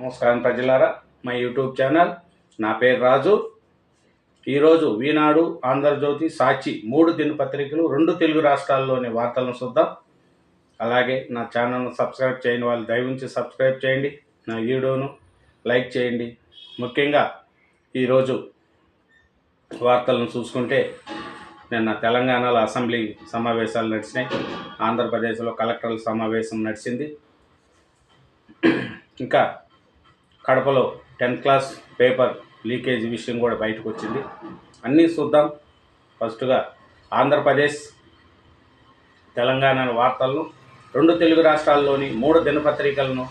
నమస్కారం ప్రజలారా మా యూట్యూబ్ ఛానల్ నా పేరు రాజు. ఈరోజు ఈనాడు ఆంధ్రజ్యోతి సాక్షి మూడు దినపత్రికలు రెండు తెలుగు రాష్ట్రాల్లోని వార్తలను చూద్దాం. అలాగే నా ఛానల్ను సబ్స్క్రైబ్ చేయని వాళ్ళు దయవుంచి సబ్స్క్రైబ్ చేయండి నా వీడియోను లైక్ చేయండి. ముఖ్యంగా ఈరోజు వార్తలను చూసుకుంటే నిన్న తెలంగాణలో అసెంబ్లీ సమావేశాలు నడిచినాయి. ఆంధ్రప్రదేశ్లో కలెక్టర్ల సమావేశం నడిచింది. ఇంకా కడపలో టెన్త్ క్లాస్ పేపర్ లీకేజ్ విషయం కూడా బయటకు వచ్చింది అన్నీ చూద్దాం. ఫస్ట్గా ఆంధ్రప్రదేశ్ తెలంగాణ వార్తలను రెండు తెలుగు రాష్ట్రాల్లోని మూడు దినపత్రికలను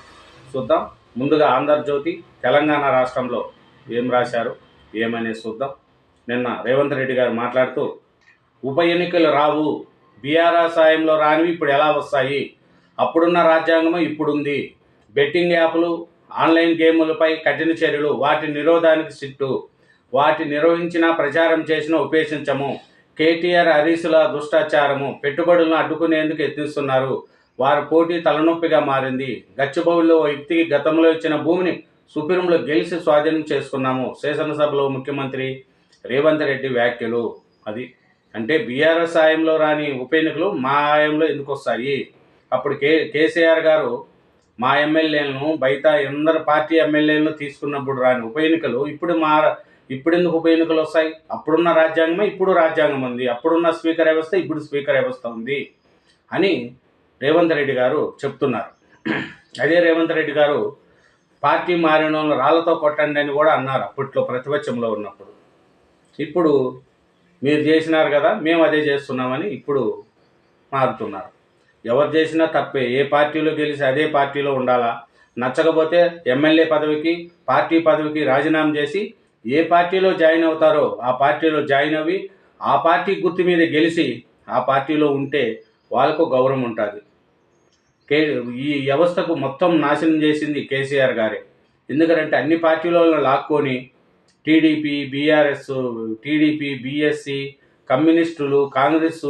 చూద్దాం. ముందుగా ఆంధ్రజ్యోతి తెలంగాణ రాష్ట్రంలో ఏం రాశారు ఏమనేది చూద్దాం. నిన్న రేవంత్ రెడ్డి గారు మాట్లాడుతూ ఉప ఎన్నికలు రావు. బీఆర్ఆర్ సాయంలో రానివి ఇప్పుడు ఎలా వస్తాయి? అప్పుడున్న రాజ్యాంగం ఇప్పుడుంది. బెట్టింగ్ యాప్లు ఆన్లైన్ గేములపై కఠిన చర్యలు వాటి నిరోధానికి సిట్టు. వాటి నిర్వహించిన ప్రచారం చేసిన ఉపేక్షించము. కేటీఆర్ హరీసుల దుష్టాచారము. పెట్టుబడులను అడ్డుకునేందుకు యత్నిస్తున్నారు. వారి పోటీ తలనొప్పిగా మారింది. గచ్చిబౌలిలో ఓ వ్యక్తికి గతంలో ఇచ్చిన భూమిని సుప్రీంలో గెలిచి స్వాధీనం చేసుకున్నాము. శాసనసభలో ముఖ్యమంత్రి రేవంత్ రెడ్డి వ్యాఖ్యలు. అది అంటే బీఆర్ఎస్ సాయంలో రాని ఉప ఎన్నికలు మా ఆయంలో ఎందుకు వస్తాయి? అప్పుడు కే కేసీఆర్ గారు మా ఎమ్మెల్యేలను బయట అందరు పార్టీ ఎమ్మెల్యేలను తీసుకున్నప్పుడు రాని ఉప ఎన్నికలు ఇప్పుడు మా ఇప్పుడు ఎందుకు ఉప ఎన్నికలు వస్తాయి? అప్పుడున్న రాజ్యాంగమే ఇప్పుడు రాజ్యాంగం ఉంది. అప్పుడున్న స్పీకర్ వ్యవస్థ ఇప్పుడు స్పీకర్ వ్యవస్థ ఉంది అని రేవంత్ రెడ్డి గారు చెప్తున్నారు. అదే రేవంత్ రెడ్డి గారు పార్టీ మారిన రాళ్ళతో కొట్టండి అని కూడా అన్నారు అప్పట్లో ప్రతిపక్షంలో ఉన్నప్పుడు. ఇప్పుడు మీరు చేసినారు కదా మేము అదే చేస్తున్నామని ఇప్పుడు మారుతున్నారు. ఎవరు చేసినా తప్పే. ఏ పార్టీలో గెలిచి అదే పార్టీలో ఉండాలా? నచ్చకపోతే ఎమ్మెల్యే పదవికి పార్టీ పదవికి రాజీనామా చేసి ఏ పార్టీలో జాయిన్ అవుతారో ఆ పార్టీలో జాయిన్ అవి ఆ పార్టీ గుర్తు మీద గెలిచి ఆ పార్టీలో ఉంటే వాళ్ళకు గౌరవం ఉంటుంది. కే ఈ వ్యవస్థకు మొత్తం నాశనం చేసింది కేసీఆర్ గారే. ఎందుకంటే అన్ని పార్టీలలో లాక్కొని టీడీపీ బీఆర్ఎస్ టీడీపీ బీఎస్సీ కమ్యూనిస్టులు కాంగ్రెస్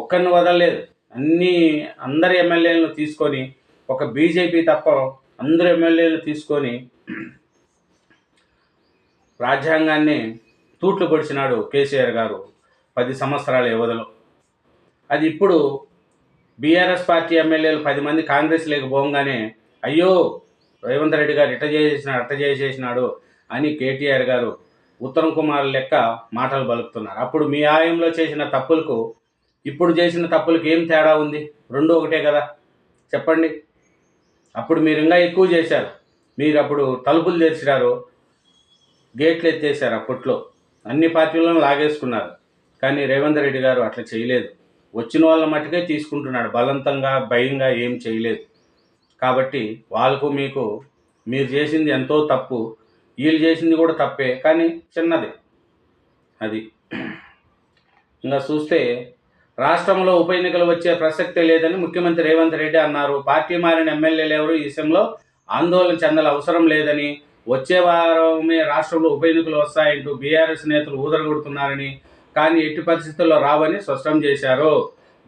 ఒక్కరిని వదలలేదు. అన్ని అందరి ఎమ్మెల్యేలను తీసుకొని ఒక బీజేపీ తప్ప అందరు ఎమ్మెల్యేలు తీసుకొని రాజ్యాంగాన్ని తూట్లు పొడిచినాడు కేసీఆర్ గారు పది సంవత్సరాల వ్యవధిలో. అది ఇప్పుడు బీఆర్ఎస్ పార్టీ ఎమ్మెల్యేలు పది మంది కాంగ్రెస్ లేకపోగానే అయ్యో రేవంత్ రెడ్డి గారు ఇట చేసేసినాడు అట్ట చేసేసినాడు అని కేటీఆర్ గారు ఉత్తమ్ కుమార్ లెక్క మాటలు పలుకుతున్నారు అప్పుడు మీ ఆయంలో చేసిన తప్పులకు ఇప్పుడు చేసిన తప్పులకి ఏం తేడా ఉంది? రెండు ఒకటే కదా. చెప్పండి. అప్పుడు మీరు ఇంకా ఎక్కువ చేశారు. మీరు అప్పుడు తలుపులు తెరిచినారు. గేట్లు ఎత్తేసారు అప్పట్లో అన్ని పార్టీలను లాగేసుకున్నారు. కానీ రేవంత్ రెడ్డి గారు అట్లా చేయలేదు. వచ్చిన వాళ్ళ మట్టుకే తీసుకుంటున్నాడు. బలవంతంగా భయంగా ఏం చేయలేదు. కాబట్టి వాళ్ళకు మీకు మీరు చేసింది ఎంతో తప్పు. వీళ్ళు చేసింది కూడా తప్పే. కానీ చిన్నది. అది. ఇంకా చూస్తే రాష్ట్రంలో ఉప ఎన్నికలు వచ్చే ప్రసక్తే లేదని ముఖ్యమంత్రి రేవంత్ రెడ్డి అన్నారు. పార్టీ మారిన ఎమ్మెల్యేలు ఎవరు? ఈ విషయంలో ఆందోళన చెందాల అవసరం లేదని వచ్చే వారమే రాష్ట్రంలో ఉప ఎన్నికలు వస్తాయంటూ బీఆర్ఎస్ నేతలు ఊదరగొడుతున్నారని కానీ ఎట్టి పరిస్థితుల్లో రావని స్పష్టం చేశారు.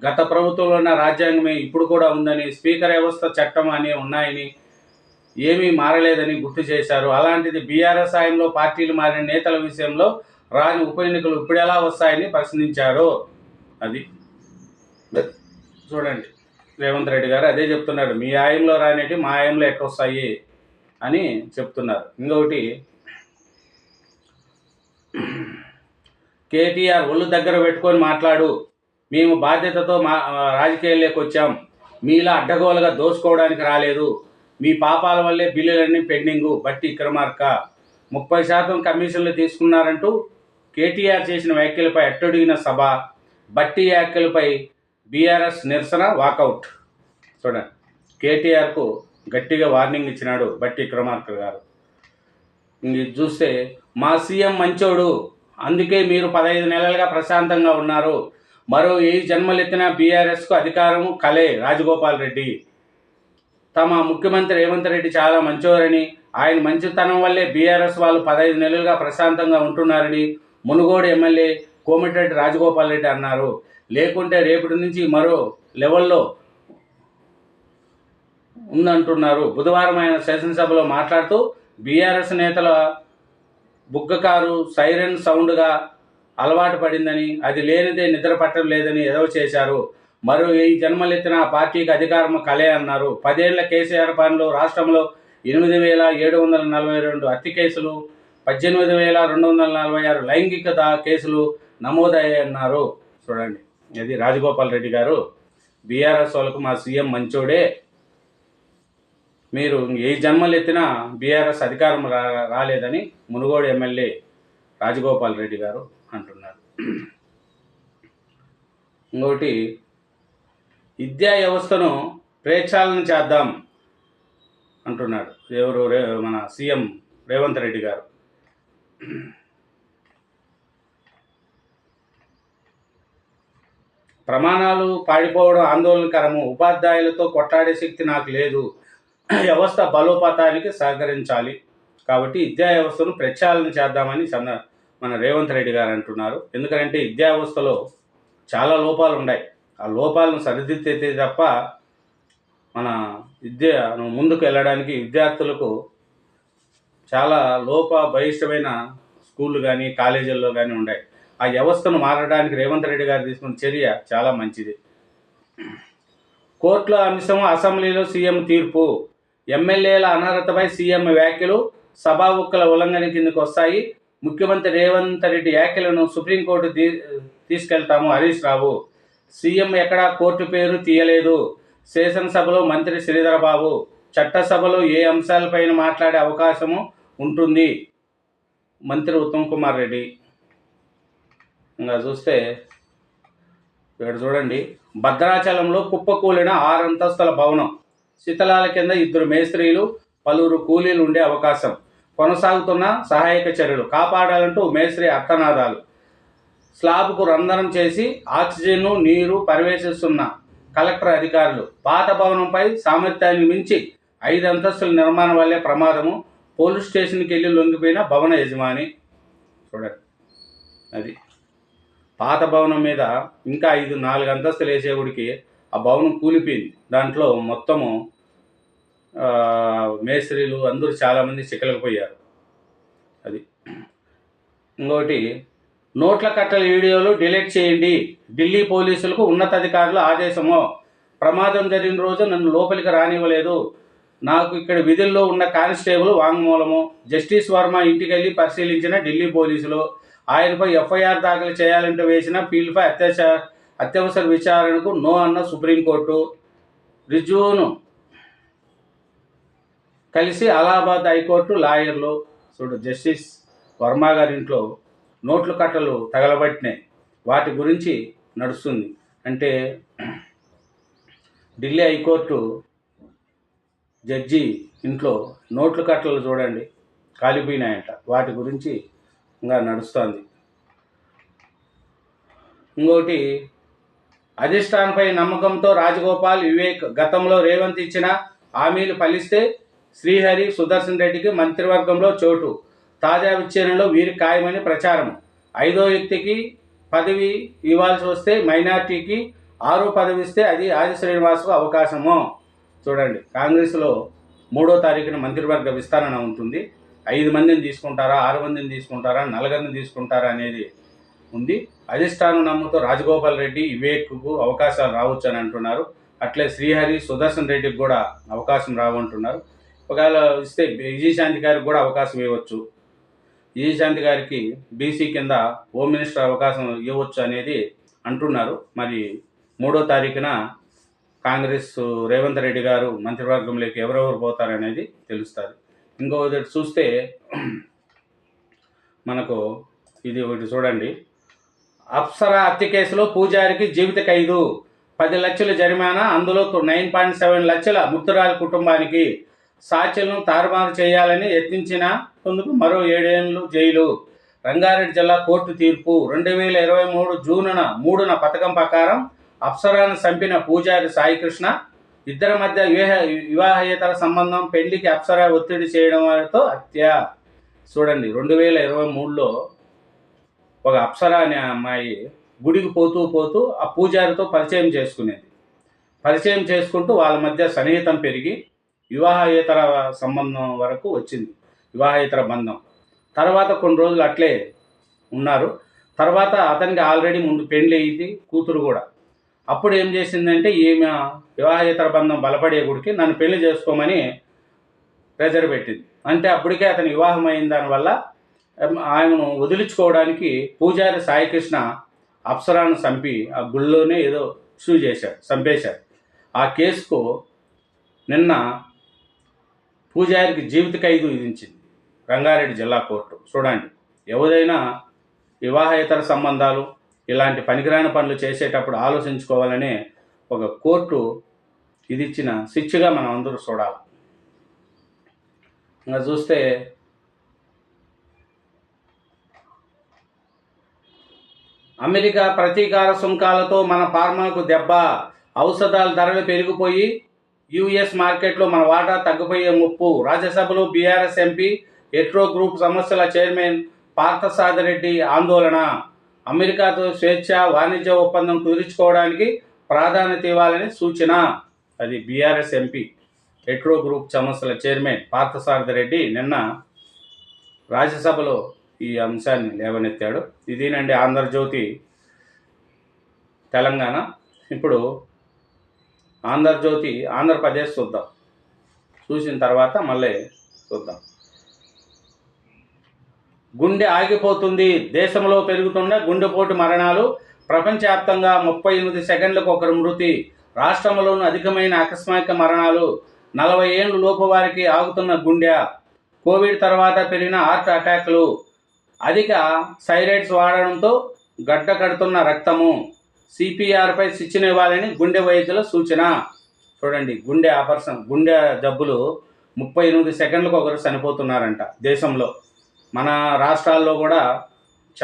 గత ప్రభుత్వంలో ఉన్న రాజ్యాంగమే ఇప్పుడు కూడా ఉందని స్పీకర్ వ్యవస్థ చట్టం అని ఉన్నాయని ఏమీ మారలేదని గుర్తు చేశారు. అలాంటిది బీఆర్ఎస్ సాయంలో పార్టీలు మారిన నేతల విషయంలో రాని ఉప ఎన్నికలు ఇప్పుడు ఎలా వస్తాయని ప్రశ్నించారు. అది చూడండి. రేవంత్ రెడ్డి గారు అదే చెప్తున్నాడు మీ ఆయంలో రానేటి మా ఆయంలో ఎట్టొస్తాయి వస్తాయి అని చెప్తున్నారు. ఇంకొకటి కేటీఆర్ ఒళ్ళు దగ్గర పెట్టుకొని మాట్లాడు. మేము బాధ్యతతో మా రాజకీయాల్లోకి వచ్చాం. మీలా అడ్డగోలుగా దోసుకోవడానికి రాలేదు. మీ పాపాల వల్లే బిల్లులన్నీ పెండింగు. బట్టి విక్రమార్క ముప్పై శాతం కమిషన్లు తీసుకున్నారంటూ కేటీఆర్ చేసిన వ్యాఖ్యలపై అట్టడిగిన సభ బట్టి వ్యాఖ్యలపై బీఆర్ఎస్ నిరసన వాకౌట్. చూడండి. కేటీఆర్కు గట్టిగా వార్నింగ్ ఇచ్చినాడు బట్టి విక్రమార్క గారు. ఇది చూస్తే మా సీఎం మంచోడు. అందుకే మీరు పదహైదు నెలలుగా ప్రశాంతంగా ఉన్నారు. మరో ఏ జన్మలెత్తిన బీఆర్ఎస్కు అధికారము కలే రాజగోపాల్ రెడ్డి. తమ ముఖ్యమంత్రి రేవంత్ రెడ్డి చాలా మంచివారని ఆయన మంచితనం వల్లే బీఆర్ఎస్ వాళ్ళు పదహైదు నెలలుగా ప్రశాంతంగా ఉంటున్నారని మునుగోడు ఎమ్మెల్యే కోమటిరెడ్డి రాజగోపాల్ రెడ్డి అన్నారు. లేకుంటే రేపటి నుంచి మరో లెవెల్లో ఉందంటున్నారు. బుధవారం ఆయన శాసనసభలో మాట్లాడుతూ బీఆర్ఎస్ నేతల బుగ్గకారు సైరన్ సౌండ్గా అలవాటు పడిందని అది లేనిదే నిద్ర పట్టడం లేదని ఎదవ చేశారు. మరో ఈ జన్మలెత్తిన పార్టీకి అధికారం కలే అన్నారు. పదేళ్ళ కేసీఆర్ పాలనలో రాష్ట్రంలో ఎనిమిది వేల ఏడు వందల నలభై రెండు హత్య కేసులు పద్దెనిమిది వేల రెండు వందల నలభై ఆరు లైంగికత కేసులు నమోదయ్యాయన్నారు. చూడండి. ఇది రాజగోపాల్ రెడ్డి గారు. బీఆర్ఎస్ వాళ్ళకు మా సీఎం మంచోడే. మీరు ఏ జన్మలు ఎత్తినా బీఆర్ఎస్ అధికారం రా రాలేదని మునుగోడు ఎమ్మెల్యే రాజగోపాల్ రెడ్డి గారు అంటున్నారు. ఇంకోటి విద్యా వ్యవస్థను ప్రేక్షాలను చేద్దాం అంటున్నాడు. ఎవరు రే మన సీఎం రేవంత్ రెడ్డి గారు. ప్రమాణాలు పాడిపోవడం ఆందోళనకరము. ఉపాధ్యాయులతో కొట్లాడే శక్తి నాకు లేదు. వ్యవస్థ బలోపాతానికి సహకరించాలి. కాబట్టి విద్యా వ్యవస్థను ప్రక్షాళన చేద్దామని చంద్ర మన రేవంత్ రెడ్డి గారు అంటున్నారు. ఎందుకంటే విద్యా వ్యవస్థలో చాలా లోపాలు ఉన్నాయి ఆ లోపాలను సరిదిద్దితే తప్ప మన విద్యను ముందుకు వెళ్ళడానికి విద్యార్థులకు చాలా లోప బహిష్టమైన స్కూళ్ళు కానీ కాలేజీల్లో కానీ ఉన్నాయి ఆ వ్యవస్థను మారడానికి రేవంత్ రెడ్డి గారు తీసుకున్న చర్య చాలా మంచిది. కోర్టుల అంశం అసెంబ్లీలో సీఎం తీర్పు. ఎమ్మెల్యేల అనర్హతపై సీఎం వ్యాఖ్యలు సభా ఉక్కల ఉల్లంఘన కిందకు వస్తాయి. ముఖ్యమంత్రి రేవంత్ రెడ్డి వ్యాఖ్యలను సుప్రీంకోర్టు తీ తీసుకెళ్తాము హరీష్ రావు. సీఎం ఎక్కడా కోర్టు పేరు తీయలేదు. శాసనసభలో మంత్రి శ్రీధరబాబు చట్టసభలో ఏ అంశాలపైన మాట్లాడే అవకాశము ఉంటుంది. మంత్రి ఉత్తమ్ కుమార్ రెడ్డి. ఇంకా చూస్తే ఇక్కడ చూడండి. భద్రాచలంలో కుప్పకూలిన ఆరు అంతస్తుల భవనం. శిథలాల కింద ఇద్దరు మేస్త్రీలు పలువురు కూలీలు ఉండే అవకాశం. కొనసాగుతున్న సహాయక చర్యలు. కాపాడాలంటూ మేస్త్రి అర్థనాదాలు స్లాబ్కు రంధ్రం చేసి ఆక్సిజన్ను నీరు పరివేశిస్తున్న కలెక్టర్ అధికారులు. పాత భవనంపై సామర్థ్యాన్ని మించి ఐదు అంతస్తుల నిర్మాణం వల్లే ప్రమాదము. పోలీస్ స్టేషన్కి వెళ్ళి లొంగిపోయిన భవన యజమాని. చూడండి. అది. పాత భవనం మీద ఇంకా ఐదు నాలుగు అంతస్తులు వేసేవుడికి ఆ భవనం కూలిపోయింది. దాంట్లో మొత్తము మేస్త్రీలు అందరూ చాలామంది చిక్కలకపోయారు అది. ఇంకోటి నోట్ల కట్టల వీడియోలు డిలీట్ చేయండి. ఢిల్లీ పోలీసులకు ఉన్నతాధికారుల ఆదేశము. ప్రమాదం జరిగిన రోజు నన్ను లోపలికి రానివ్వలేదు. నాకు ఇక్కడ విధుల్లో ఉన్న కానిస్టేబుల్ వాంగ్మూలము జస్టిస్ వర్మ ఇంటికి వెళ్ళి పరిశీలించిన ఢిల్లీ పోలీసులు ఆయనపై ఎఫ్ఐఆర్ దాఖలు చేయాలంటూ వేసిన ఫీల్డ్పై అత్యాచార అత్యవసర విచారణకు నో అన్న సుప్రీంకోర్టు రిజువును కలిసి అలహాబాద్ హైకోర్టు లాయర్లు చూడు జస్టిస్ వర్మ గారి ఇంట్లో నోట్ల కట్టలు తగలబట్టినాయి. వాటి గురించి నడుస్తుంది. అంటే ఢిల్లీ హైకోర్టు జడ్జి ఇంట్లో నోట్ల కట్టలు చూడండి. కాలిపోయినాయంట. వాటి గురించి ఇంకా నడుస్తుంది. ఇంకోటి అధిష్టానంపై నమ్మకంతో రాజగోపాల్ వివేక్ గతంలో రేవంత్ ఇచ్చిన హామీలు ఫలిస్తే శ్రీహరి సుదర్శన్ రెడ్డికి మంత్రివర్గంలో చోటు. తాజా విచ్ఛేదనలో వీరి ఖాయమని ప్రచారం. ఐదో వ్యక్తికి పదవి ఇవ్వాల్సి వస్తే మైనార్టీకి ఆరో పదవి ఇస్తే అది ఆది శ్రీనివాస్కు అవకాశము. చూడండి కాంగ్రెస్లో మూడో తారీఖున మంత్రివర్గ విస్తరణ ఉంటుంది. ఐదు మందిని తీసుకుంటారా ఆరు మందిని తీసుకుంటారా నలుగురిని తీసుకుంటారా అనేది ఉంది. అధిష్టానం నమ్ముతో రాజగోపాల్ రెడ్డి వివేక్కు అవకాశాలు రావచ్చు అని అంటున్నారు. అట్లే శ్రీహరి సుదర్శన్ రెడ్డికి కూడా అవకాశం రావంటున్నారు. ఒకవేళ ఇస్తే విజయశాంతి గారికి కూడా అవకాశం ఇవ్వచ్చు. విజయశాంతి గారికి బీసీ కింద హోమ్ మినిస్టర్ అవకాశం ఇవ్వచ్చు అనేది అంటున్నారు. మరి మూడో తారీఖున కాంగ్రెస్ రేవంత్ రెడ్డి గారు మంత్రివర్గంలోకి ఎవరెవరు పోతారనేది తెలుస్తారు ఇంకో ఒకటి చూస్తే మనకు ఇది ఒకటి చూడండి. అప్సరా హత్య కేసులో పూజారికి జీవిత ఖైదు పది లక్షల జరిమానా అందులో నైన్ పాయింట్ సెవెన్ లక్షల మృతురాలి కుటుంబానికి సాక్షులను తారుమారు చేయాలని యత్నించినందుకు మరో ఏడేళ్ళు జైలు. రంగారెడ్డి జిల్లా కోర్టు తీర్పు రెండు వేల ఇరవై మూడు జూనున మూడున పథకం ప్రకారం అప్సరాను చంపిన పూజారి సాయికృష్ణ ఇద్దరి మధ్య వివాహ వివాహేతర సంబంధం పెళ్ళికి అప్సర ఒత్తిడి చేయడం వారితో హత్య. చూడండి రెండు వేల ఇరవై మూడులో ఒక అప్సరా అనే అమ్మాయి గుడికి పోతూ పోతూ ఆ పూజారితో పరిచయం చేసుకునేది. పరిచయం చేసుకుంటూ వాళ్ళ మధ్య సన్నిహితం పెరిగి వివాహేతర సంబంధం వరకు వచ్చింది వివాహేతర బంధం. తర్వాత కొన్ని రోజులు అట్లే ఉన్నారు. తర్వాత అతనికి ఆల్రెడీ ముందు పెళ్ళి అయింది కూతురు కూడా. అప్పుడు ఏం చేసిందంటే ఈమె వివాహేతర బంధం బలపడే గుడికి నన్ను పెళ్ళి చేసుకోమని ప్రెజర్ పెట్టింది. అంటే అప్పటికే అతని వివాహం అయిన దానివల్ల ఆయనను వదిలించుకోవడానికి పూజారి సాయికృష్ణ అప్సరాను చంపి ఆ గుళ్ళోనే ఏదో షూ చేశారు చంపేశారు. ఆ కేసుకు నిన్న పూజారికి జీవిత ఖైదు విధించింది. రంగారెడ్డి జిల్లా కోర్టు. చూడండి ఎవరైనా వివాహేతర సంబంధాలు ఇలాంటి పనికిరాని పనులు చేసేటప్పుడు ఆలోచించుకోవాలని ఒక కోర్టు ఇది ఇచ్చిన శిక్షగా మనం అందరూ చూడాలి. ఇంకా చూస్తే అమెరికా ప్రతీకార సుంకాలతో మన ఫార్మాకు దెబ్బ ఔషధాల ధరలు పెరిగిపోయి యుఎస్ మార్కెట్లో మన వాటా తగ్గిపోయే ముప్పు రాజ్యసభలో బీఆర్ఎస్ ఎంపీ ఎట్రో గ్రూప్ సమస్యల చైర్మన్ పార్థసారథి ఆందోళన. అమెరికాతో స్వేచ్ఛ వాణిజ్య ఒప్పందం కుదుర్చుకోవడానికి ప్రాధాన్యత ఇవ్వాలని సూచన అది బీఆర్ఎస్ ఎంపీ ఎట్రో గ్రూప్ సమస్యల చైర్మన్ పార్థసారథి రెడ్డి నిన్న రాజ్యసభలో ఈ అంశాన్ని లేవనెత్తాడు. ఇదేనండి ఆంధ్రజ్యోతి తెలంగాణ. ఇప్పుడు ఆంధ్రజ్యోతి ఆంధ్రప్రదేశ్ చూద్దాం. చూసిన తర్వాత మళ్ళీ చూద్దాం. గుండె ఆగిపోతుంది. దేశంలో పెరుగుతున్న గుండెపోటు మరణాలు ప్రపంచవ్యాప్తంగా ముప్పై ఎనిమిది సెకండ్లకు ఒకరు మృతి. రాష్ట్రంలోనూ అధికమైన ఆకస్మిక మరణాలు నలభై ఏళ్ళు లోపు వారికి ఆగుతున్న గుండె. కోవిడ్ తర్వాత పెరిగిన హార్ట్ అటాక్లు. అధిక సైరైడ్స్ వాడడంతో గడ్డ కడుతున్న రక్తము. సిపిఆర్పై శిక్షణ ఇవ్వాలని గుండె వైద్యుల సూచన. చూడండి గుండె ఆపరేషన్ గుండె జబ్బులు ముప్పై ఎనిమిది సెకండ్లకు ఒకరు చనిపోతున్నారంట దేశంలో. మన రాష్ట్రాల్లో కూడా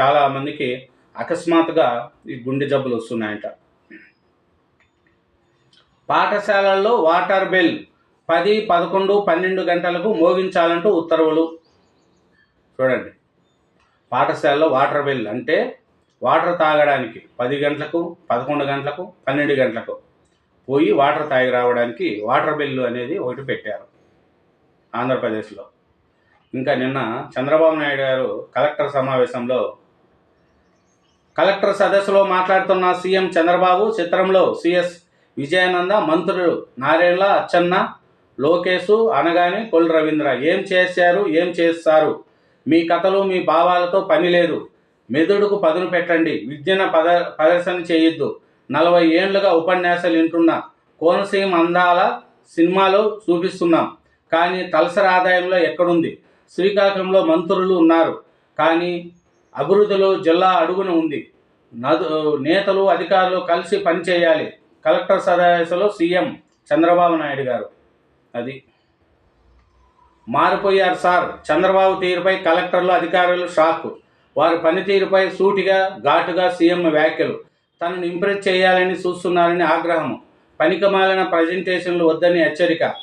చాలా మందికి అకస్మాత్తుగా ఈ గుండె జబ్బులు వస్తున్నాయంట. పాఠశాలల్లో వాటర్ బిల్ పది పదకొండు పన్నెండు గంటలకు మోగించాలంటూ ఉత్తర్వులు. చూడండి. పాఠశాలలో వాటర్ బిల్ అంటే వాటర్ తాగడానికి పది గంటలకు పదకొండు గంటలకు పన్నెండు గంటలకు పోయి వాటర్ తాగి రావడానికి వాటర్ బిల్లు అనేది ఒకటి పెట్టారు ఆంధ్రప్రదేశ్లో. ఇంకా నిన్న చంద్రబాబు నాయుడు గారు కలెక్టర్ సమావేశంలో కలెక్టర్ సదస్సులో మాట్లాడుతున్న సీఎం చంద్రబాబు చిత్రంలో సిఎస్ విజయానంద మంత్రులు నారేళ్ళ అచ్చన్న లోకేశు అనగాని కొల్ రవీంద్ర. ఏం చేశారు? ఏం చేస్తారు? మీ కథలు మీ భావాలతో పని లేదు. మెదడుకు పదును పెట్టండి. విద్యను పద ప్రదర్శన చేయొద్దు. నలభై ఏండ్లుగా ఉపన్యాసాలు వింటున్న కోనసీమ అందాల సినిమాలో చూపిస్తున్నాం. కానీ తలసరి ఆదాయంలో ఎక్కడుంది? శ్రీకాకుళంలో మంత్రులు ఉన్నారు. కానీ అభివృద్ధిలో జిల్లా అడుగున ఉంది. నదు నేతలు అధికారులు కలిసి పనిచేయాలి. కలెక్టర్ సదస్సులో సీఎం చంద్రబాబు నాయుడు గారు. అది. మారిపోయారు సార్. చంద్రబాబు తీరుపై కలెక్టర్లు అధికారులు షాక్. వారి పనితీరుపై సూటిగా ఘాటుగా సీఎం వ్యాఖ్యలు. తనను ఇంప్రెస్ చేయాలని చూస్తున్నారని ఆగ్రహం పనికిమాలిన ప్రజెంటేషన్లు వద్దని హెచ్చరిక.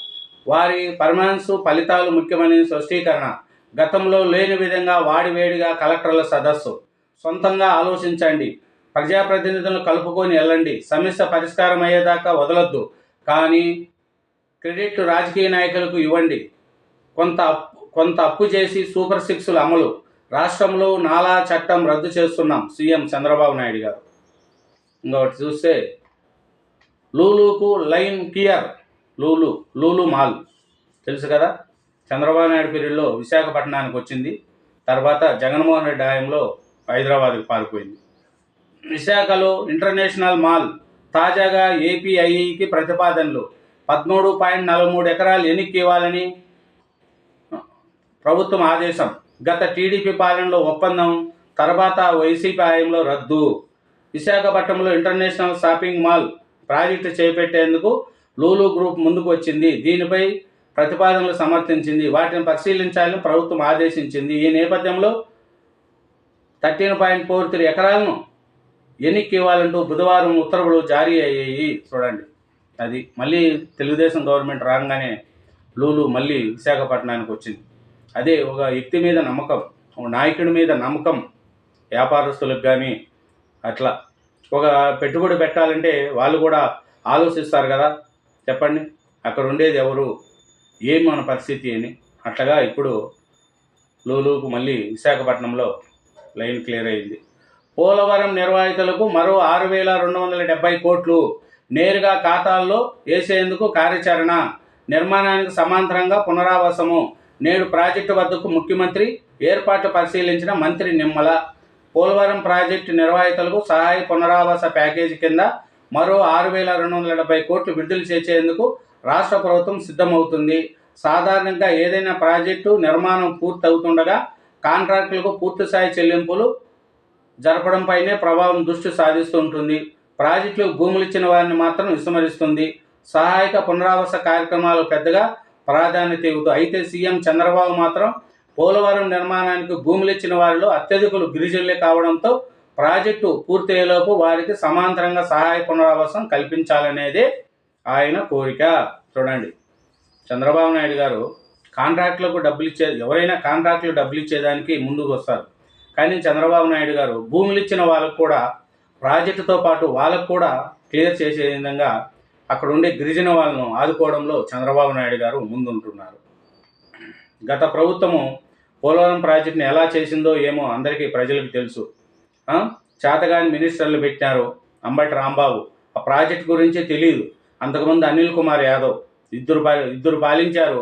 వారి పర్మానెన్స్ ఫలితాలు ముఖ్యమైన స్పష్టీకరణ. గతంలో లేని విధంగా వాడివేడిగా కలెక్టర్ల సదస్సు. సొంతంగా ఆలోచించండి. ప్రజాప్రతినిధులను కలుపుకొని వెళ్ళండి సమస్య పరిష్కారం అయ్యేదాకా వదలొద్దు. కానీ క్రెడిట్ రాజకీయ నాయకులకు ఇవ్వండి. కొంత అప్పు కొంత అప్పు చేసి సూపర్ సిక్స్ల అమలు. రాష్ట్రంలో నాలా చట్టం రద్దు చేస్తున్నాం సీఎం చంద్రబాబు నాయుడు గారు. ఇంకొకటి చూస్తే లూలుకు line clear. Lulu Lulu mall. తెలుసు కదా? చంద్రబాబు నాయుడు పీరియడ్లో విశాఖపట్నానికి వచ్చింది. తర్వాత జగన్మోహన్ రెడ్డి హయాంలో హైదరాబాద్కి పారిపోయింది. విశాఖలో ఇంటర్నేషనల్ మాల్ తాజాగా ఏపీఐకి ప్రతిపాదనలు. పదమూడు పాయింట్ నలభై మూడు ఎకరాలు ఎన్నిక ఇవ్వాలని ప్రభుత్వం ఆదేశం. గత టీడీపీ పాలనలో ఒప్పందం తర్వాత వైసీపీ హయాంలో రద్దు. విశాఖపట్నంలో ఇంటర్నేషనల్ షాపింగ్ మాల్ ప్రాజెక్టు చేపట్టేందుకు లూలు గ్రూప్ ముందుకు వచ్చింది. దీనిపై ప్రతిపాదనలు సమర్థించింది. వాటిని పరిశీలించాలని ప్రభుత్వం ఆదేశించింది. ఈ నేపథ్యంలో థర్టీన్ పాయింట్ ఫోర్ త్రీ ఎకరాలను ఎన్నిక ఇవ్వాలంటూ బుధవారం ఉత్తర్వులు జారీ అయ్యాయి. చూడండి. అది మళ్ళీ తెలుగుదేశం గవర్నమెంట్ రాగానే లూలు మళ్ళీ విశాఖపట్నానికి వచ్చింది. అదే ఒక వ్యక్తి మీద నమ్మకం ఒక నాయకుడి మీద నమ్మకం వ్యాపారస్తులకు కానీ అట్లా. ఒక పెట్టుబడి పెట్టాలంటే వాళ్ళు కూడా ఆలోచిస్తారు కదా. చెప్పండి. అక్కడ ఉండేది ఎవరు? ఏం మన పరిస్థితి అని. అట్లాగా ఇప్పుడు లూలుకు మళ్ళీ విశాఖపట్నంలో లైన్ క్లియర్ అయింది. పోలవరం నిర్వాహితులకు మరో ఆరు వేల రెండు వందల డెబ్బై కోట్లు నేరుగా ఖాతాల్లో వేసేందుకు కార్యాచరణ నిర్మాణానికి సమాంతరంగా పునరావాసము నేడు ప్రాజెక్టు వద్దకు ముఖ్యమంత్రి ఏర్పాట్లు పరిశీలించిన మంత్రి నిమ్మల. పోలవరం ప్రాజెక్టు నిర్వాహితులకు సహాయ పునరావాస ప్యాకేజీ కింద మరో ఆరు వేల రెండు వందల డెబ్బై కోట్లు విడుదల చేసేందుకు రాష్ట్ర ప్రభుత్వం సిద్ధమవుతుంది. సాధారణంగా ఏదైనా ప్రాజెక్టు నిర్మాణం పూర్తి అవుతుండగా కాంట్రాక్టులకు పూర్తిస్థాయి చెల్లింపులు జరపడంపైనే ప్రభావం దృష్టి సాధిస్తుంటుంది ప్రాజెక్టులకు భూములు ఇచ్చిన వారిని మాత్రం విస్మరిస్తుంది. సహాయక పునరావాస కార్యక్రమాలు పెద్దగా ప్రాధాన్యత ఇవ్వదు. అయితే సీఎం చంద్రబాబు మాత్రం పోలవరం నిర్మాణానికి భూములు ఇచ్చిన వారిలో అత్యధికులు గిరిజనులే కావడంతో ప్రాజెక్టు పూర్తయ్యేలోపు వారికి సమాంతరంగా సహాయ పునరావాసం కల్పించాలనేదే ఆయన కోరిక. చూడండి. చంద్రబాబు నాయుడు గారు కాంట్రాక్టులకు డబ్బులు ఇచ్చే ఎవరైనా కాంట్రాక్టులు డబ్బులు ఇచ్చేదానికి ముందుకు వస్తారు. కానీ చంద్రబాబు నాయుడు గారు భూములు ఇచ్చిన వాళ్ళకు కూడా ప్రాజెక్టుతో పాటు వాళ్ళకు కూడా క్లియర్ చేసే విధంగా అక్కడ ఉండే గిరిజన వాళ్ళను ఆదుకోవడంలో చంద్రబాబు నాయుడు గారు ముందుంటున్నారు. గత ప్రభుత్వము పోలవరం ప్రాజెక్టును ఎలా చేసిందో ఏమో అందరికీ ప్రజలకు తెలుసు. చేతగాని మినిస్టర్లు పెట్టినారు అంబటి రాంబాబు. ఆ ప్రాజెక్ట్ గురించి తెలియదు అంతకుముందు అనిల్ కుమార్ యాదవ్ ఇద్దరు పా ఇద్దరు పాలించారు.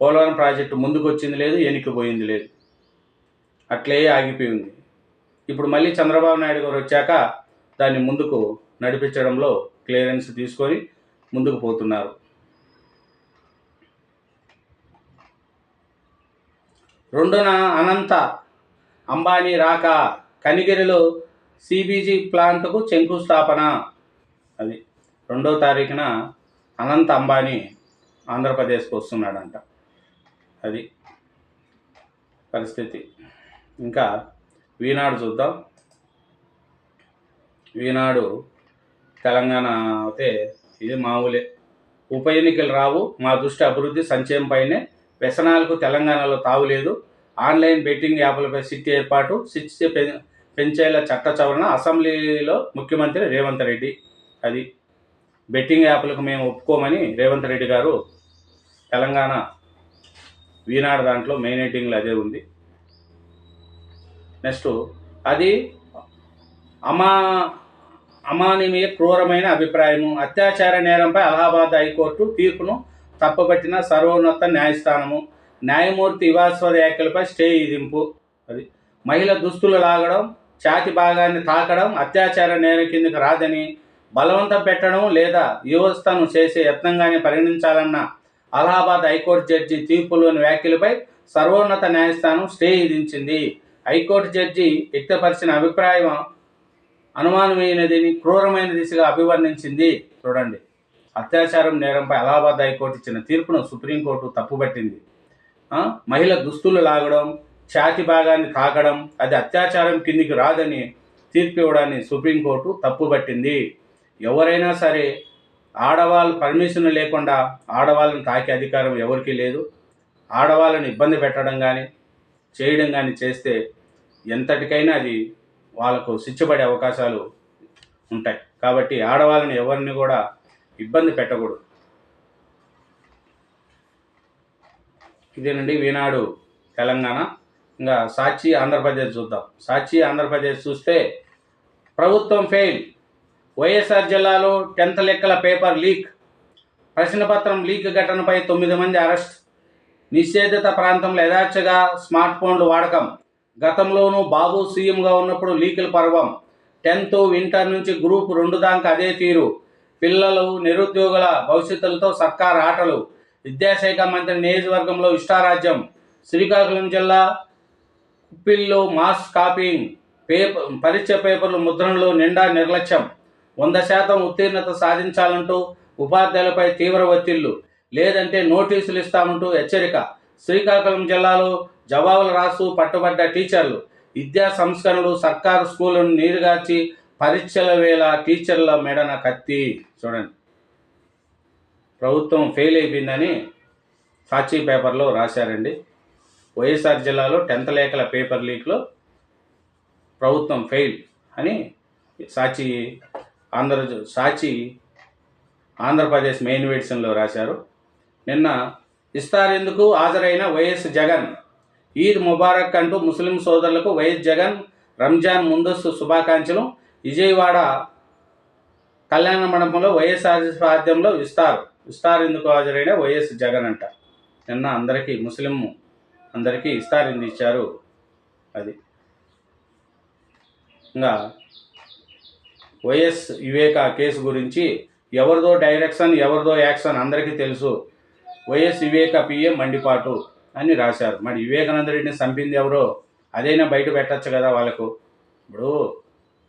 పోలవరం ప్రాజెక్టు ముందుకు వచ్చింది లేదు ఎనికిపోయింది లేదు. అట్లే ఆగిపోయింది. ఇప్పుడు మళ్ళీ చంద్రబాబు నాయుడు గారు వచ్చాక దాన్ని ముందుకు నడిపించడంలో క్లియరెన్స్ తీసుకొని ముందుకు పోతున్నారు. రెండున అనంత అంబానీ రాక కనిగిరిలో సిబీజీ ప్లాంట్కు శంకుస్థాపన. అది రెండో తారీఖున అనంత్ అంబానీ ఆంధ్రప్రదేశ్కి వస్తున్నాడంట. అది పరిస్థితి. ఇంకా వీనాడు చూద్దాం. వీనాడు తెలంగాణ అయితే ఇది మామూలే. ఉప ఎన్నికలు రావు. మా దృష్టి అభివృద్ధి సంక్షేమంపైనే వ్యసనాలకు తెలంగాణలో తావులేదు. ఆన్లైన్ బెట్టింగ్ యాప్లపై సిట్ ఏర్పాటు సిట్ పె- పెంచేలా చట్ట సవరణ అసెంబ్లీలో ముఖ్యమంత్రి రేవంత్ రెడ్డి. అది బెట్టింగ్ యాప్లకు మేము ఒప్పుకోమని రేవంత్ రెడ్డి గారు తెలంగాణ ఈనాడు దాంట్లో మెయిన్ ఎడిటింగ్లో అదే ఉంది. నెక్స్ట్ అది అమా అమానవీయ క్రూరమైన అభిప్రాయము. అత్యాచార నేరంపై అలహాబాద్ హైకోర్టు తీర్పును తప్పబట్టిన సర్వోన్నత న్యాయస్థానము. న్యాయమూర్తి ఇవాశ్వర వ్యాఖ్యలపై స్టే విధింపు. అది మహిళ దుస్తులు లాగడం ఛాతి భాగాన్ని తాకడం అత్యాచార నేరం కిందకి రాదని బలవంతం పెట్టడం లేదా యువస్థను చేసే యత్నంగానే పరిగణించాలన్న అలహాబాద్ హైకోర్టు జడ్జి తీర్పులోని వ్యాఖ్యలపై సర్వోన్నత న్యాయస్థానం స్టే విధించింది. హైకోర్టు జడ్జి వ్యక్తపరిచిన అభిప్రాయం అనుమానమైనదిని క్రూరమైన దిశగా అభివర్ణించింది. చూడండి. అత్యాచారం నేరంపై అలహాబాద్ హైకోర్టు ఇచ్చిన తీర్పును సుప్రీంకోర్టు తప్పుపట్టింది. మహిళ దుస్తులు లాగడం ఛాతి భాగాన్ని తాకడం అది అత్యాచారం కిందికి రాదని తీర్పు ఇవ్వడాన్ని సుప్రీంకోర్టు తప్పుపట్టింది. ఎవరైనా సరే ఆడవాళ్ళు పర్మిషన్ లేకుండా ఆడవాళ్ళని తాకే అధికారం ఎవరికీ లేదు. ఆడవాళ్ళని ఇబ్బంది పెట్టడం కానీ చేయడం కానీ చేస్తే ఎంతటికైనా అది వాళ్ళకు శిక్షపడే అవకాశాలు ఉంటాయి. కాబట్టి ఆడవాళ్ళని ఎవరిని కూడా ఇబ్బంది పెట్టకూడదు. ఇదేనండి ఈనాడు తెలంగాణ. ఇంకా సాక్షి ఆంధ్రప్రదేశ్ చూద్దాం. సాక్షి ఆంధ్రప్రదేశ్ చూస్తే ప్రభుత్వం ఫెయిల్ వైఎస్ఆర్ జిల్లాలో టెన్త్ లెక్కల పేపర్ లీక్. ప్రశ్నపత్రం లీక్ ఘటనపై తొమ్మిది మంది అరెస్ట్. నిషేధిత ప్రాంతంలో యథార్చగా స్మార్ట్ ఫోన్లు వాడకం. గతంలోనూ బాబు సీఎంగా ఉన్నప్పుడు లీకుల పర్వం. టెన్త్ ఇంటర్ నుంచి గ్రూప్ రెండు దాకా అదే తీరు. పిల్లలు నిరుద్యోగుల భవిష్యత్తులతో సర్కార్ ఆటలు. విద్యాశాఖ మంత్రి నియోజకవర్గంలో ఇష్టారాజ్యం శ్రీకాకుళం జిల్లా కుప్పిల్లో మాస్ కాపీయింగ్ పేపర్ పరీక్ష పేపర్లు ముద్రణలో నిండా నిర్లక్ష్యం. వంద శాతం ఉత్తీర్ణత సాధించాలంటూ ఉపాధ్యాయులపై తీవ్ర ఒత్తిళ్ళు. లేదంటే నోటీసులు ఇస్తామంటూ హెచ్చరిక. శ్రీకాకుళం జిల్లాలో జవాబులు రాస్తూ పట్టుబడ్డ టీచర్లు. విద్యా సంస్కరణలు సర్కారు స్కూళ్ళను నీరుగార్చి పరీక్షల వేళ టీచర్ల మెడన కత్తి. చూడండి. ప్రభుత్వం ఫెయిల్ అయిపోయిందని సాక్షి పేపర్లో రాశారండి. వైఎస్ఆర్ జిల్లాలో టెన్త్ లేఖల పేపర్ లీక్లో ప్రభుత్వం ఫెయిల్ అని సాక్షి ఆంధ్ర సాక్షి ఆంధ్రప్రదేశ్ మెయిన్ ఎడిషన్లో రాశారు. నిన్న ఇస్తారెందుకు హాజరైన వైఎస్ జగన్? ఈద్ ముబారక్ అంటూ ముస్లిం సోదరులకు వైఎస్ జగన్ రంజాన్ ముందస్తు శుభాకాంక్షలు. విజయవాడ కళ్యాణ మండపంలో వైఎస్ఆర్ ఆధ్యంలో ఇస్తారు. ఇస్తారు ఎందుకు హాజరైన వైఎస్ జగన్ అంట. నిన్న అందరికీ ముస్లిం అందరికీ ఇస్తారు ఇచ్చారు? అది. ఇంకా వైఎస్ వివేక కేసు గురించి ఎవరిదో డైరెక్షన్ ఎవరిదో యాక్షన్ అందరికీ తెలుసు. వైఎస్ వివేక పిఎం మండిపాటు అని రాశారు. మరి వివేకానంద రెడ్డిని చంపింది ఎవరో? అదైనా బయట పెట్టచ్చు కదా వాళ్ళకు? ఇప్పుడు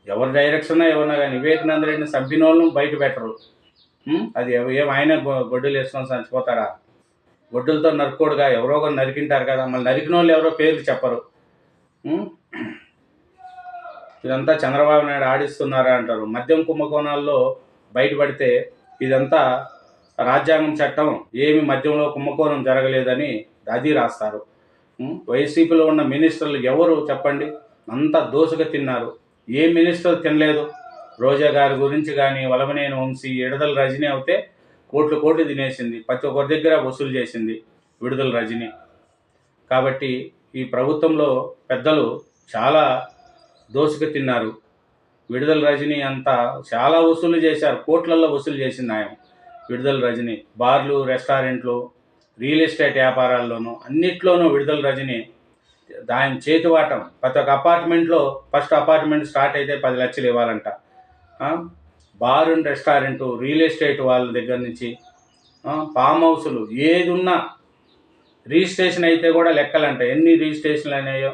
ఎవరు డైరెక్షన్ ఎవరన్నా కానీ వివేకానంద రెడ్డిని చంపిన వాళ్ళను బయట పెట్టరు. అది ఏం ఆయన గొడ్డులు వేసుకొని చచ్చిపోతారా? గొడ్డులతో నరుకోడుగా ఎవరో ఒకరు నరికింటారు కదా మళ్ళీ నరికిన వాళ్ళు ఎవరో పేర్లు చెప్పరు. ఇదంతా చంద్రబాబు నాయుడు ఆడిస్తున్నారా అంటారు. మద్యం కుంభకోణాల్లో బయటపడితే ఇదంతా రాజ్యాంగం చట్టం ఏమి మద్యంలో కుంభకోణం జరగలేదని అది రాస్తారు. వైసీపీలో ఉన్న మినిస్టర్లు ఎవరు చెప్పండి? అంతా దోసుగా తిన్నారు. ఏ మినిస్టర్ తినలేదు? రోజా గారి గురించి కానీ వలమనేని వంశీ విడుదల రజనీ అయితే కోట్లు కోట్లు తినేసింది. ప్రతి ఒక్కరి దగ్గర వసూలు చేసింది విడుదల రజనీ. కాబట్టి ఈ ప్రభుత్వంలో పెద్దలు చాలా దోసుకు తిన్నారు. విడుదల రజనీ అంతా చాలా వసూలు చేశారు. కోట్లల్లో వసూలు చేసింది ఆయన విడుదల రజనీ. బార్లు రెస్టారెంట్లు రియల్ ఎస్టేట్ వ్యాపారాల్లోనూ అన్నిట్లోనూ విడుదల రజనీ దాని చేతివాటం. ప్రతి ఒక్క అపార్ట్మెంట్లో ఫస్ట్ అపార్ట్మెంట్ స్టార్ట్ అయితే పది లక్షలు ఇవ్వాలంట. Bar and restaurant real estate వాళ్ళ దగ్గర నుంచి ఫామ్ హౌసులు ఏది ఉన్నా రిజిస్ట్రేషన్ అయితే కూడా లెక్కలంట. ఎన్ని రిజిస్ట్రేషన్లు అయినాయో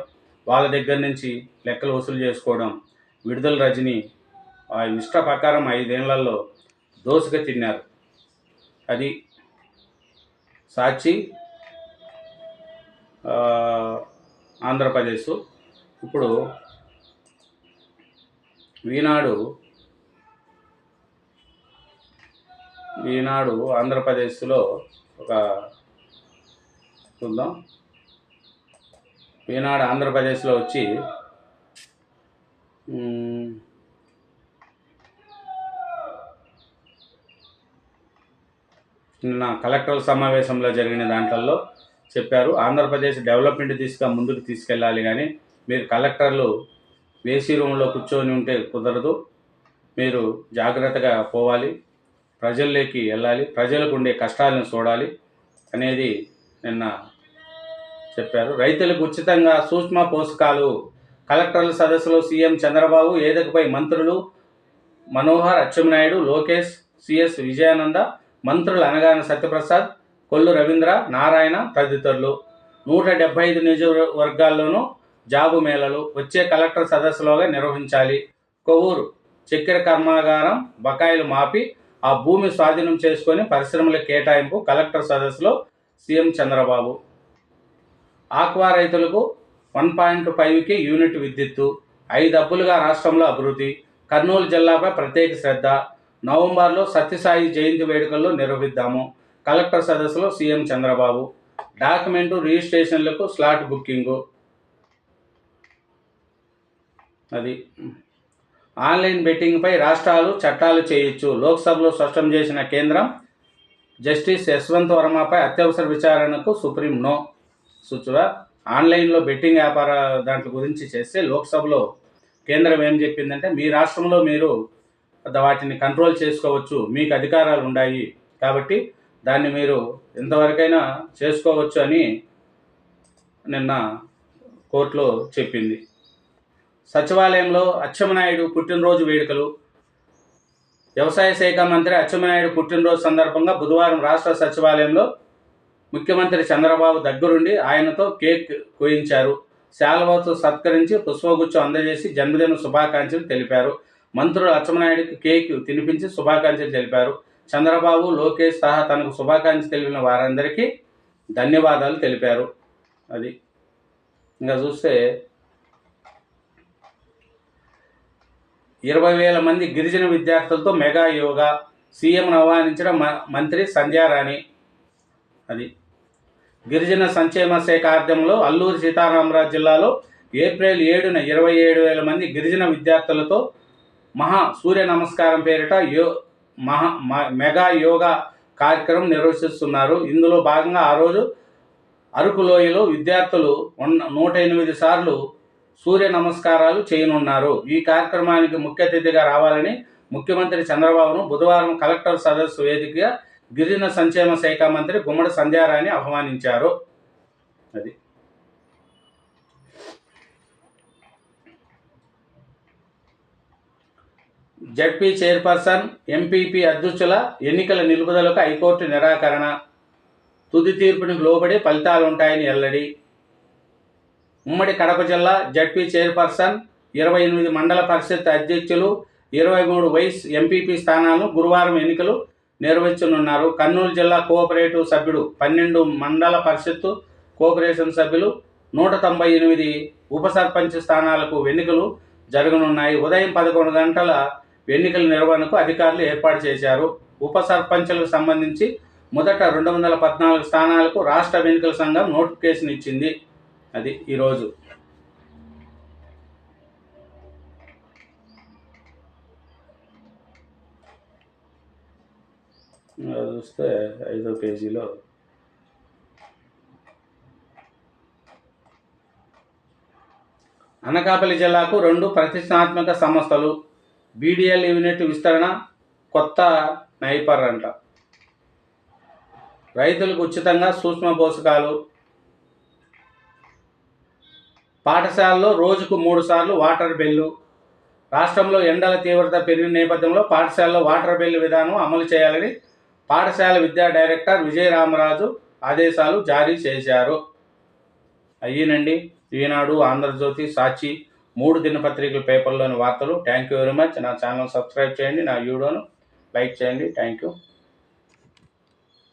వాళ్ళ దగ్గర నుంచి లెక్కలు వసూలు చేసుకోవడం. విడుదల రజని ఆ ఇష్ట ప్రకారం ఐదేళ్ళలో దోసుగా తిన్నారు. అది సాక్షి ఆంధ్రప్రదేశ్. ఇప్పుడు ఈనాడు ఈనాడు ఆంధ్రప్రదేశ్లో ఒక చూద్దాం. ఈనాడు ఆంధ్రప్రదేశ్లో వచ్చి నిన్న కలెక్టర్ల సమావేశంలో జరిగిన దాంట్లో చెప్పారు ఆంధ్రప్రదేశ్ డెవలప్మెంట్ దిశగా ముందుకు తీసుకెళ్ళాలి కానీ మీరు కలెక్టర్లు ఏసీ రూమ్లో కూర్చొని ఉంటే కుదరదు. మీరు జాగ్రత్తగా పోవాలి. ప్రజల్లోకి వెళ్ళాలి ప్రజలకు ఉండే కష్టాలను చూడాలి అనేది నిన్న చెప్పారు. రైతులకు ఉచితంగా సూక్ష్మ పోషకాలు కలెక్టర్ల సదస్సులో సీఎం చంద్రబాబు ఏదకపై మంత్రులు మనోహర్ అచ్చెన్నాయుడు లోకేష్ సిఎస్ విజయానంద మంత్రులు అనగాన సత్యప్రసాద్ కొల్లు రవీంద్ర నారాయణ తదితరులు. నూట డెబ్బై ఐదు నియోజకవర్గాల్లోనూ జాబు మేళలు వచ్చే కలెక్టర్ సదస్సులోగా నిర్వహించాలి. కొవ్వూరు చక్కెర కర్మాగారం బకాయిలు మాపి ఆ భూమి స్వాధీనం చేసుకొని పరిశ్రమల కేటాయింపు కలెక్టర్ సదస్సులో సీఎం చంద్రబాబు. ఆక్వా రైతులకు వన్ పాయింట్ ఫైవ్కి యూనిట్ విద్యుత్తు ఐదు అబ్బులుగా రాష్ట్రంలో అభివృద్ధి కర్నూలు జిల్లాపై ప్రత్యేక శ్రద్ధ. నవంబర్లో సత్యసాయి జయంతి వేడుకల్లో నిర్వహిద్దాము కలెక్టర్ సదస్సులో సీఎం చంద్రబాబు. డాక్యుమెంటు రిజిస్ట్రేషన్లకు స్లాట్ బుకింగు. అది. ఆన్లైన్ బెట్టింగ్పై రాష్ట్రాలు చట్టాలు చేయొచ్చు. లోక్సభలో స్పష్టం చేసిన కేంద్రం జస్టిస్ యశ్వంత్ వర్మపై అత్యవసర విచారణకు సుప్రీం నో సూచువ. ఆన్లైన్లో బెట్టింగ్ వ్యాపార దాంట్లో గురించి చేస్తే లోక్సభలో కేంద్రం ఏం చెప్పిందంటే మీ రాష్ట్రంలో మీరు వాటిని కంట్రోల్ చేసుకోవచ్చు. మీకు అధికారాలు ఉన్నాయి కాబట్టి దాన్ని మీరు ఎంతవరకైనా చేసుకోవచ్చు అని నిన్న కోర్టులో చెప్పింది. సచివాలయంలో అచ్చెమనాయుడు పుట్టినరోజు వేడుకలు. వ్యవసాయ శాఖ మంత్రి అచ్చెమనాయుడు పుట్టినరోజు సందర్భంగా బుధవారం రాష్ట్ర సచివాలయంలో ముఖ్యమంత్రి చంద్రబాబు దగ్గరుండి ఆయనతో కేక్ కోయించారు. శాల్వాతో సత్కరించి పుష్పగుచ్చం అందజేసి జన్మదిన శుభాకాంక్షలు తెలిపారు. మంత్రులు అచ్చెమనాయుడికి కేక్ తినిపించి శుభాకాంక్షలు తెలిపారు. చంద్రబాబు లోకేష్ సహా తనకు శుభాకాంక్షలు తెలిపిన వారందరికీ ధన్యవాదాలు తెలిపారు. అది. ఇంకా చూస్తే ఇరవై వేల మంది గిరిజన విద్యార్థులతో మెగా యోగా సీఎంను ఆహ్వానించిన మ- మంత్రి సంధ్యారాణి. అది గిరిజన సంక్షేమ శాఖ ఆధ్వర్యంలో అల్లూరి సీతారామరాజు జిల్లాలో ఏప్రిల్ ఏడున ఇరవై ఏడు వేల మంది గిరిజన విద్యార్థులతో మహా సూర్య నమస్కారం పేరిట యో మహా మ- మెగా యోగా కార్యక్రమం నిర్వహిస్తున్నారు. ఇందులో భాగంగా ఆ రోజు అరకు లోయలో విద్యార్థులు ఉన్న- నూట ఎనిమిది సార్లు సూర్య నమస్కారాలు చేయనున్నారు. ఈ కార్యక్రమానికి ముఖ్య అతిథిగా రావాలని ముఖ్యమంత్రి చంద్రబాబును బుధవారం కలెక్టర్ సదస్సు వేదికగా గిరిజన సంక్షేమ శాఖ మంత్రి గుమ్మడి సంధ్యారాణి ఆహ్వానించారు. అది. జడ్పీ చైర్పర్సన్ ఎంపీపీ అధ్యక్షుల ఎన్నికల నిలుపుదలకు హైకోర్టు నిరాకరణ. తుది తీర్పునికి లోబడి ఫలితాలు ఉంటాయని ఉమ్మడి కడప జిల్లా జడ్పీ చైర్పర్సన్ ఇరవై ఎనిమిది మండల పరిషత్ అధ్యక్షులు ఇరవై మూడు వైస్ ఎంపీపీ స్థానాలను గురువారం ఎన్నికలు నిర్వహించనున్నారు. కర్నూలు జిల్లా కోఆపరేటివ్ సభ్యుడు పన్నెండు మండల పరిషత్తు కోఆపరేషన్ సభ్యులు నూట తొంభై ఎనిమిది ఉప సర్పంచ్ స్థానాలకు ఎన్నికలు జరగనున్నాయి. ఉదయం పదకొండు గంటల ఎన్నికల నిర్వహణకు అధికారులు ఏర్పాటు చేశారు. ఉప సర్పంచ్లకు సంబంధించి మొదట రెండు వందల పద్నాలుగు స్థానాలకు రాష్ట్ర ఎన్నికల సంఘం నోటిఫికేషన్ ఇచ్చింది. అది ఈరోజు. చూస్తే ఐదో పేజీలో. అనకాపల్లి జిల్లాకు రెండు ప్రతిష్టాత్మక సంస్థలు బీడీఎల్ యూనిట్ విస్తరణ కొత్త నైపర్ అంట. రైతులకు ఉచితంగా సూక్ష్మ పోషకాలు పాఠశాలలో రోజుకు మూడు సార్లు వాటర్ బిల్లు. రాష్ట్రంలో ఎండల తీవ్రత పెరిగిన నేపథ్యంలో పాఠశాలలో వాటర్ బిల్లు విధానం అమలు చేయాలని పాఠశాల విద్యా డైరెక్టర్ విజయరామరాజు ఆదేశాలు జారీ చేశారు. అయ్యినండి ఈనాడు ఆంధ్రజ్యోతి సాక్షి మూడు దినపత్రికల పేపర్లోని వార్తలు. Thank you very much. నా ఛానల్ సబ్స్క్రైబ్ చేయండి నా వీడియోను లైక్ చేయండి. Thank you